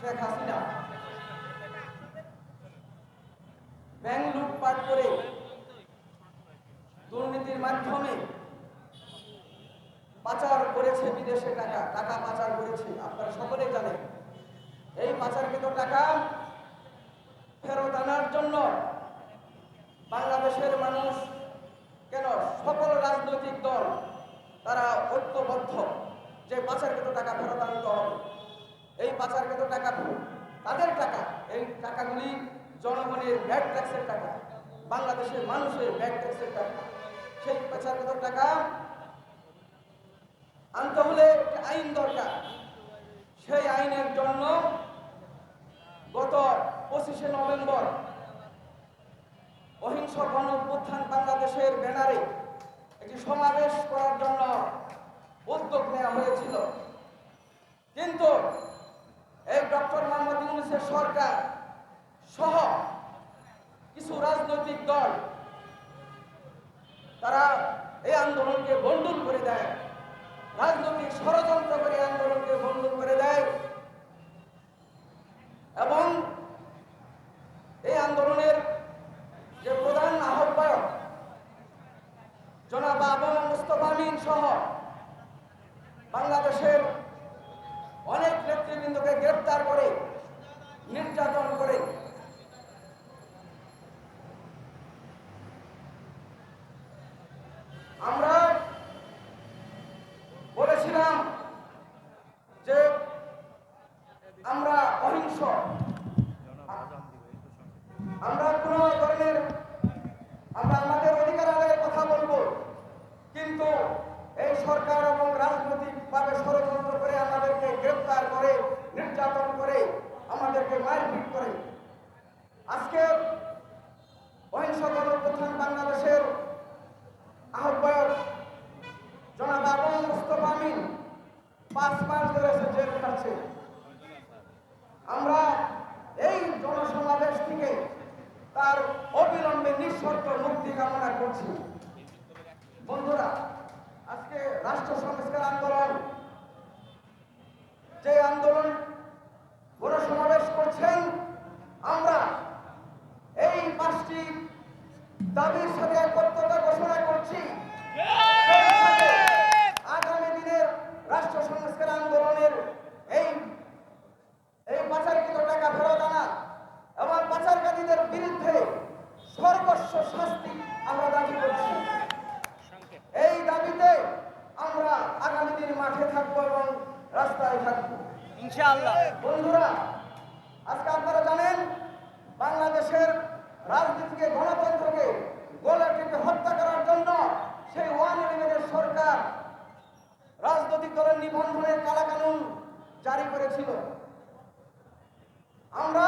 Sheikh Hasina. Bank লুটপাট করে দুর্নীতির মাধ্যমে পাচার করেছে বিদেশে টাকা টাকা পাচার করেছে, আপনারা সকলেই জানেন। এই পাচারকৃত টাকা ফেরত আনার জন্য বাংলাদেশের মানুষ কেন সকল রাজনৈতিক দল তারা ঐক্যবদ্ধ যে পাচারকৃত টাকা ফেরত আনতে হবে? এই পাচারকৃত টাকা তাদের টাকা, এই টাকাগুলি জনগণের ব্যাড ট্যাক্সের টাকা, বাংলাদেশের মানুষের ব্যাড ট্যাক্সের টাকা। সেই পাচারকৃত টাকা আনতে হলে একটি আইন দরকার। সেই আইনের জন্য গত পঁচিশে নভেম্বর অহিংস গণ অভ্যুত্থান বাংলাদেশের ব্যানারে একটি সমাবেশ করার জন্য উদ্যোগ নেওয়া হয়েছিল কিন্তু এই ডক্টর ইউনুসের সরকার সহ কিছু রাজনৈতিক দল। তারা এই আন্দোলনকে বন্ডুল করে দেয়। রাজনৈতিক ষড়যন্ত্র করে আন্দোলনকে বন্ডুল করে দেয়। এবং এই আন্দোলনের যে প্রধান আহ্বায়ক জনাব আবু মুস্তফা আমিন সহ বাংলাদেশের অনেক নেতৃবৃন্দকে গ্রেপ্তার করে নির্যাতন করে। আমরা বলেছিলাম যে আমরা অহিংস। আমরা কোনো ধরনের, আমরা আমাদের অধিকার আদায়ের কথা বলব, কিন্তু এই সরকার এবং রাজনৈতিকভাবে ষড়যন্ত্র করে আমাদেরকে গ্রেপ্তার করে মারপিট করে আজকে অহিংস গণপ্রধান বাংলাদেশের আহ্বায়ক জনাব আবু মুস্তফা আমিন পাঁচ মাস ধরে সে জেল খাচ্ছে আমরা এই জনসমাবেশ থেকে তার অবিলম্বে নিঃশর্ত মুক্তি কামনা করছি। বন্ধুরা, আজকে রাষ্ট্র সংস্কার আন্দোলন যে আন্দোলন গণসমাবেশ করছেন আমরা পাঁচটি দাবির সাথে একত্রতা ঘোষণা করছি। আগামী দিনের রাষ্ট্র সংস্কার আন্দোলনের এই এই পাচারকৃত টাকা ফেরত আনা এবং পাচারকারীদের বিরুদ্ধে সর্বস্ব শাস্তি আমরা দাবি করছি। এই দাবিতে আমরা আগামী দিন মাঠে থাকব এবং রাস্তায় থাকব। ইনশাআল্লাহ। বন্ধুরা আজকে আপনারা জানেন বাংলাদেশের রাজনীতিকে, গণতন্ত্রকে গোলে টিপে হত্যা করার জন্য সেই ওয়ান ইলেভেনের সরকার রাজনৈতিক দলের নিবন্ধনের কালাকানুন জারি করেছিল। আমরা